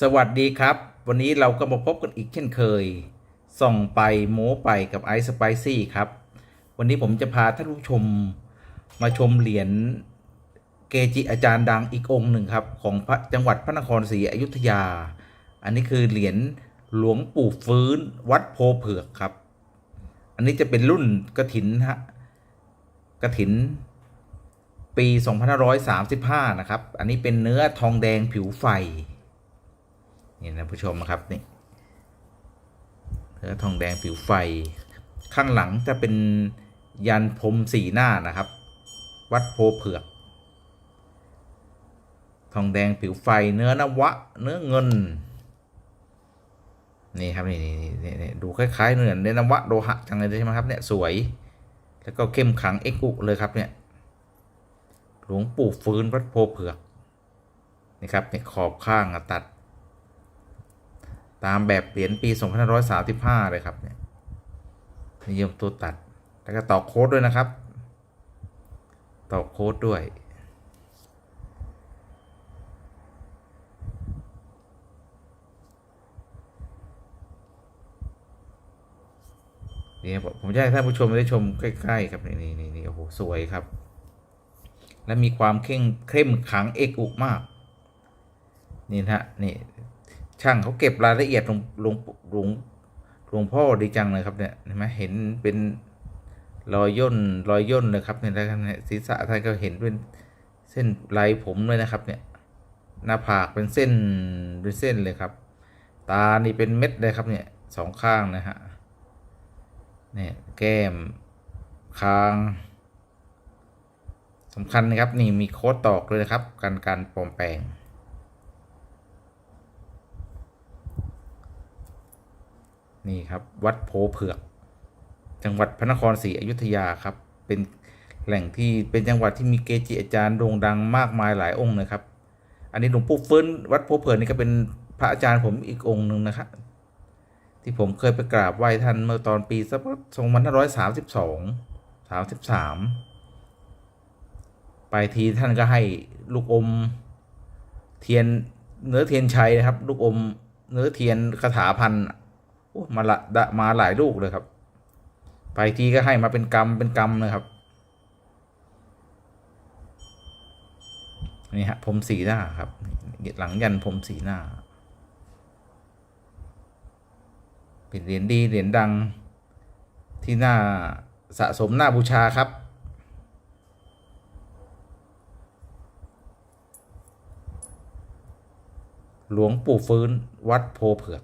สวัสดีครับ วันนี้เราก็มาพบกันอีกเช่นเคย ส่องไปโม้ไปกับไอซ์สไปซี่ครับ วันนี้ผมจะพาท่านผู้ชมมาชมเหรียญเกจิอาจารย์ดังอีกองค์หนึ่งครับ ของพระจังหวัดพระนครศรีอยุธยา อันนี้คือเหรียญหลวงปู่ฟื้นวัดโพเผือกครับ อันนี้จะเป็นรุ่นกระถินฮะกระถินปี 2535 นะครับ อันนี้เป็นเนื้อทองแดงผิวไฟ นี่นะผู้ชมนะครับนี่เนื้อทองแดงผิวไฟ ข้างหลังจะเป็นยันพรมสีหน้านะครับ วัดโพเผือก ทองแดงผิวไฟเนื้อนวะ เนื้อเงิน นี่ครับนี่นี่นี่ดูคล้ายๆเนื้อเนื้อนวะโลหะจังเลยใช่ไหมครับเนี่ยสวย แล้วก็เข้มขังเอกุเลยครับเนี่ยหลวงปู่ฟื้นวัดโพเผือกนี่ครับเนี่ยขอบข้างตัด ตามแบบเหรียญปี 2535 เลยครับเนี่ยนิยมตัวตัด แล้วก็ต่อโค้ดด้วยนะครับ ต่อโค้ดด้วย นี่ผมจะให้ท่านผู้ชมได้ชมใกล้ ๆ ครับ นี่นี่นี่โอ้โห สวยครับ และมีความเข้งเข้มขังเอกอุกมาก นี่นะฮะ นี่ ช่างเขาเก็บรายละเอียดลงลงลงหลวงพ่อดีจังเลยครับเนี่ยเห็นไหมเห็นเป็นรอยย่นรอยย่นเลยครับเนี่ยแล้วก็เนี่ยศีรษะท่านก็เห็นเป็นเส้นลายผมเลยนะครับเนี่ยหน้าผากเป็นเส้นเป็นเส้นเลยครับ ตานี่เป็นเม็ดเลยครับเนี่ยสองข้างนะฮะเนี่ยแก้มคางสำคัญนะครับนี่มีโค้ดตอกเลยนะครับ การการปลอมแปลง นี่ครับ วัดโพเผือก จังหวัดพระนครศรีอยุธยาครับ เป็นแหล่งที่เป็นจังหวัดที่มีเกจิอาจารย์โด่งดังมากมายหลายองค์นะครับ อันนี้หลวงปู่ฟื้นวัดโพเผือกนี่ก็เป็นพระอาจารย์ผมอีกองค์หนึ่งนะครับที่ผมเคยไปกราบไหว้ท่านเมื่อตอนปีสักสองพันห้าร้อยสามสิบสองสามสิบสามไปทีท่านก็ให้ลูกอมเทียนเนื้อเทียนชัยนะครับ ลูกอมเนื้อเทียนคาถาพัน มาละดะมาหลายลูกเลยครับ ไปทีก็ให้มาเป็นกรรมเป็นกรรมนะครับ นี่ฮะผมสีหน้าครับ หลังยันผมสีหน้า เป็นเหรียญดีเหรียญดังที่หน่าสะสมหน่าบูชาครับหลวงปู่ฟื้นวัดโพเผือก